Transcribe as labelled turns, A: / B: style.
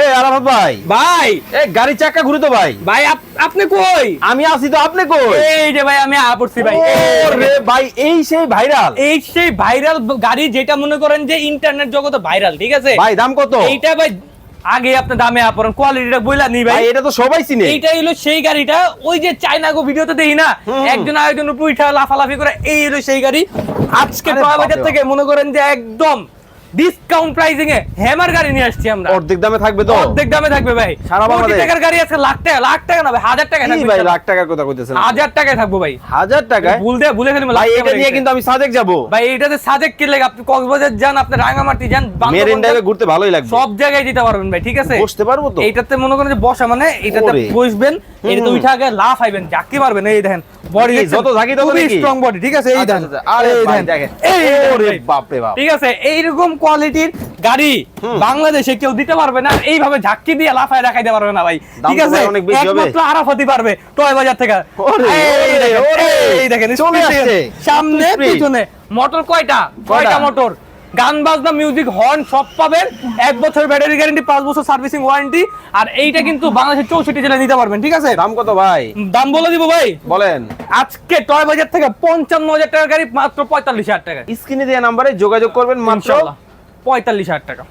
A: এ আরাফাত ভাই।
B: ভাই।
A: এ গাড়ির চাকা ঘুরে তো ভাই।
B: ভাই আপনি কই?
A: আমি আছি তো আপনি কই?
B: এই যে ভাই আমি আপড়ছি ভাই।
A: ও ভাই এই সেই ভাইরাল।
B: এই সেই ভাইরাল গাড়ি যেটা মনে করেন যে ইন্টারনেট জগতে ভাইরাল ঠিক আছে?
A: ভাই দাম কত?
B: এইটা ভাই আগে আপনি দামে আপন কোয়ালিটিটা বইলা নি ভাই।
A: এটা তো সবাই চিনে।
B: এইটা হলো সেই গাড়িটা ওই যে চাইনা গো ভিডিওতে দেখি না? একজন আরেকজন উপর উঠা লাফালাফি করে এই হলো সেই গাড়ি। আজকে বাজার থেকে মনে করেন যে একদম ডিসকাউন্ট প্রাইসিং এ হ্যামার গাড়ি নিয়ে আসছি আমরা।
A: অর্ধেক দামে থাকবে তো?
B: অর্ধেক দামে থাকবে ভাই।
A: সারা বাংলাদেশ।
B: টাকার গাড়ি আছে লাখ টাকা লাখ টাকা না ভাই হাজার টাকা থাকবে
A: ভাই লাখ টাকার কথা কইতেছেন?
B: হাজার টাকায় থাকব ভাই।
A: হাজার টাকায়?
B: ভুল দিয়ে ভুলে ফেলি
A: ভাই এটা নিয়ে কিন্তু আমি সাজেক যাব।
B: ভাই এইটাতে সাজেক কি লাগে? আপনি কক্সবাজার যান আপনি রাঙামাটি যান
A: মেরিন ড্রাইভে ঘুরতে ভালোই লাগবে।
B: সব জায়গায় যেতে পারবেন ভাই ঠিক আছে?
A: বসতে পারব তো?
B: এইটাতে মনে করেন যে বসা মানে এটাতে। বসবেন এটাতে
A: হুম।
B: উঠে আগে লাফ আইবেন জাকি মারবেন এই দেখেন বডি
A: যত ঝাঁকি তত
B: স্ট্রং বডি ঠিক আছে? এই
A: আচ্ছা,
B: দেখেন
A: আচ্ছা, আরে
B: এই দেখেন।
A: দেখেন। ওরে বাপ রে বাপ।
B: ঠিক আছে? এইরকম কোয়ালিটির গাড়ি বাংলাদেশে কেউ দিতে পারবে না এইভাবে ঝাক্কি দিয়ে লাফায় দেখাইতে পারবে না ভাই। ঠিক আছে। একমাত্র আরাফাতি পারবে টয় বাজার থেকে। এই দেখেন। সামনে পিছনে মোটর কয়টা?
A: কয়টা?
B: মোটর গান বাজনা মিউজিক হর্ন সব পাবেন। এক বছর ব্যাটারি গ্যারেন্টি পাঁচ বছর সার্ভিসিং ওয়ারেন্টি আর এইটা কিন্তু বাংলাদেশের চৌষট্টি জেলায় নিতে পারবেন ঠিক আছে?
A: দাম কত ভাই?
B: দাম বলে দিব ভাই।
A: বলেন।
B: আজকে টয় বাজার থেকে পঞ্চান্ন হাজার টাকার গাড়ি মাত্র পঁয়তাল্লিশ হাজার টাকা
A: স্ক্রিনে দেওয়া নাম্বারে যোগাযোগ করবেন মাত্র
B: পঁয়তাল্লিশ হাজার টাকা।